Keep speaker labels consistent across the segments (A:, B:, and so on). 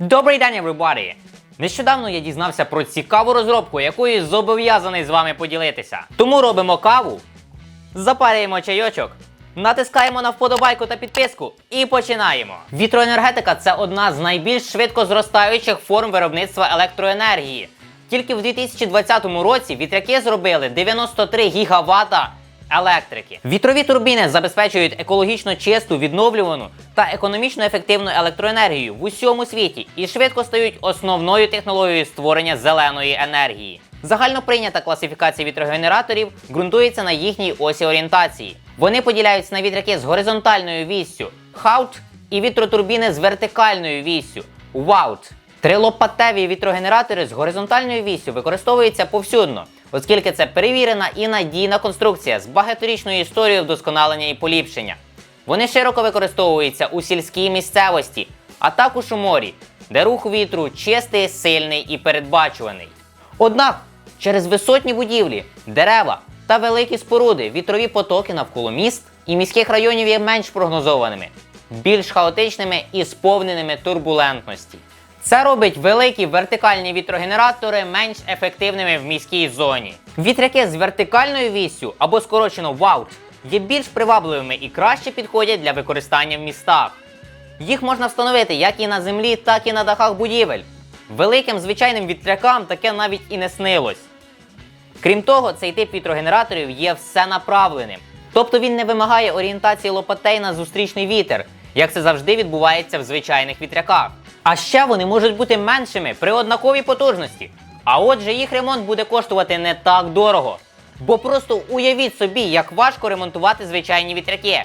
A: Добрий день, everybody! Нещодавно я дізнався про цікаву розробку, якою зобов'язаний з вами поділитися. Тому робимо каву, запарюємо чайочок, натискаємо на вподобайку та підписку і починаємо. Вітроенергетика це одна з найбільш швидко зростаючих форм виробництва електроенергії. Тільки в 2020 році вітряки зробили 93 гігавата електрики. Вітрові турбіни забезпечують екологічно чисту, відновлювану та економічно ефективну електроенергію в усьому світі і швидко стають основною технологією створення зеленої енергії. Загально прийнята класифікація вітрогенераторів ґрунтується на їхній осі орієнтації. Вони поділяються на вітряки з горизонтальною віссю хаут і вітротурбіни з вертикальною віссю ваут. Трилопатеві вітрогенератори з горизонтальною віссю використовуються повсюдно, оскільки це перевірена і надійна конструкція з багаторічною історією вдосконалення і поліпшення. Вони широко використовуються у сільській місцевості, а також у морі, де рух вітру чистий, сильний і передбачуваний. Однак через висотні будівлі, дерева та великі споруди вітрові потоки навколо міст і міських районів є менш прогнозованими, більш хаотичними і сповненими турбулентності. Це робить великі вертикальні вітрогенератори менш ефективними в міській зоні. Вітряки з вертикальною віссю або скорочено ваут є більш привабливими і краще підходять для використання в містах. Їх можна встановити як і на землі, так і на дахах будівель. Великим звичайним вітрякам таке навіть і не снилось. Крім того, цей тип вітрогенераторів є всенаправленим. Тобто він не вимагає орієнтації лопатей на зустрічний вітер, як це завжди відбувається в звичайних вітряках. А ще вони можуть бути меншими при однаковій потужності. А отже, їх ремонт буде коштувати не так дорого. Бо просто уявіть собі, як важко ремонтувати звичайні вітряки.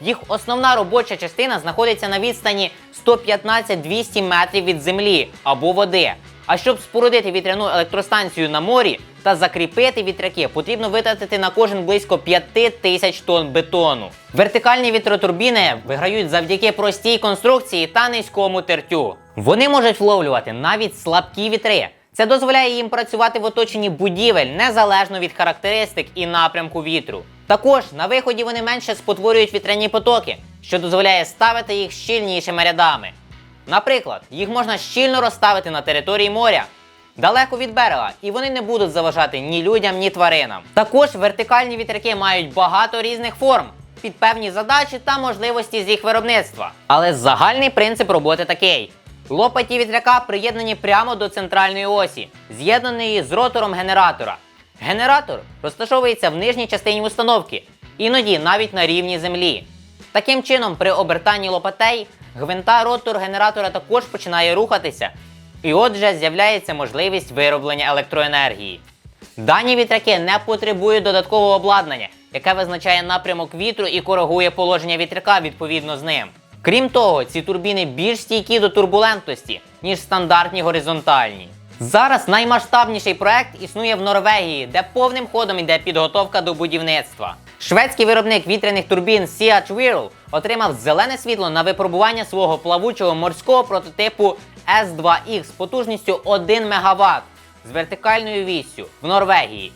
A: Їх основна робоча частина знаходиться на відстані 115-200 метрів від землі або води. А щоб спорудити вітряну електростанцію на морі та закріпити вітряки, потрібно витратити на кожен близько 5 тисяч тонн бетону. Вертикальні вітротурбіни виграють завдяки простій конструкції та низькому тертю. Вони можуть вловлювати навіть слабкі вітри. Це дозволяє їм працювати в оточенні будівель незалежно від характеристик і напрямку вітру. Також на виході вони менше спотворюють вітряні потоки, що дозволяє ставити їх щільнішими рядами. Наприклад, їх можна щільно розставити на території моря, далеко від берега, і вони не будуть заважати ні людям, ні тваринам. Також вертикальні вітряки мають багато різних форм під певні задачі та можливості з їх виробництва. Але загальний принцип роботи такий. Лопаті вітряка приєднані прямо до центральної осі, з'єднаної з ротором генератора. Генератор розташовується в нижній частині установки, іноді навіть на рівні землі. Таким чином, при обертанні лопатей гвинта ротор генератора також починає рухатися, і отже з'являється можливість вироблення електроенергії. Дані вітряки не потребують додаткового обладнання, яке визначає напрямок вітру і коригує положення вітряка відповідно з ним. Крім того, ці турбіни більш стійкі до турбулентності, ніж стандартні горизонтальні. Зараз наймасштабніший проект існує в Норвегії, де повним ходом йде підготовка до будівництва. Шведський виробник вітряних турбін Sea Whirl отримав зелене світло на випробування свого плавучого морського прототипу S2X з потужністю 1 МВт з вертикальною віссю в Норвегії.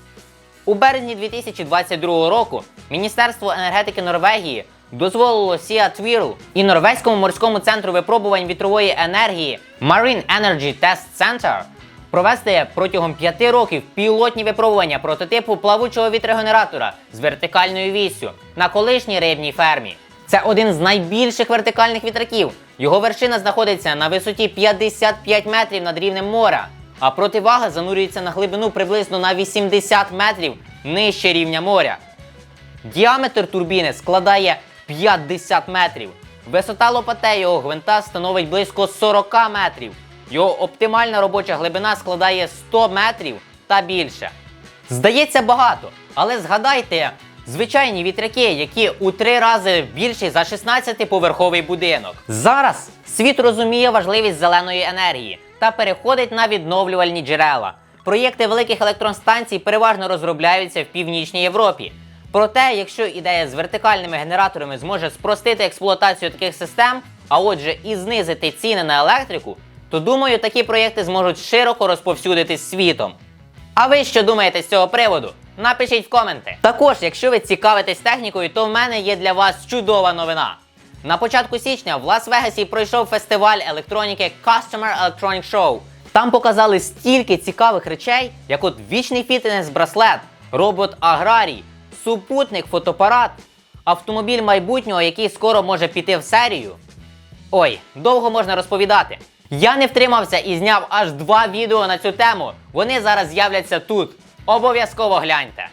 A: У березні 2022 року Міністерство енергетики Норвегії дозволило Sea Twirl і Норвезькому морському центру випробувань вітрової енергії Marine Energy Test Center провести протягом 5 років пілотні випробування прототипу плавучого вітрогенератора з вертикальною віссю на колишній рибній фермі. Це один з найбільших вертикальних вітраків. Його вершина знаходиться на висоті 55 метрів над рівнем моря, а противага занурюється на глибину приблизно на 80 метрів нижче рівня моря. Діаметр турбіни складає 50 метрів. Висота лопатей його гвинта становить близько 40 метрів. Його оптимальна робоча глибина складає 100 метрів та більше. Здається багато, але згадайте звичайні вітряки, які у три рази більші за 16-поверховий будинок. Зараз світ розуміє важливість зеленої енергії та переходить на відновлювальні джерела. Проєкти великих електростанцій переважно розробляються в північній Європі. Проте, якщо ідея з вертикальними генераторами зможе спростити експлуатацію таких систем, а отже і знизити ціни на електрику, то думаю, такі проєкти зможуть широко розповсюдитись світом. А ви що думаєте з цього приводу? Напишіть в коменти. Також, якщо ви цікавитесь технікою, то в мене є для вас чудова новина. На початку січня в Лас-Вегасі пройшов фестиваль електроніки Customer Electronic Show. Там показали стільки цікавих речей, як от вічний фітнес-браслет, робот Аграрій, супутник фотоапарат, автомобіль майбутнього, який скоро може піти в серію. Ой, довго можна розповідати. Я не втримався і зняв аж два відео на цю тему. Вони зараз з'являться тут. Обов'язково гляньте.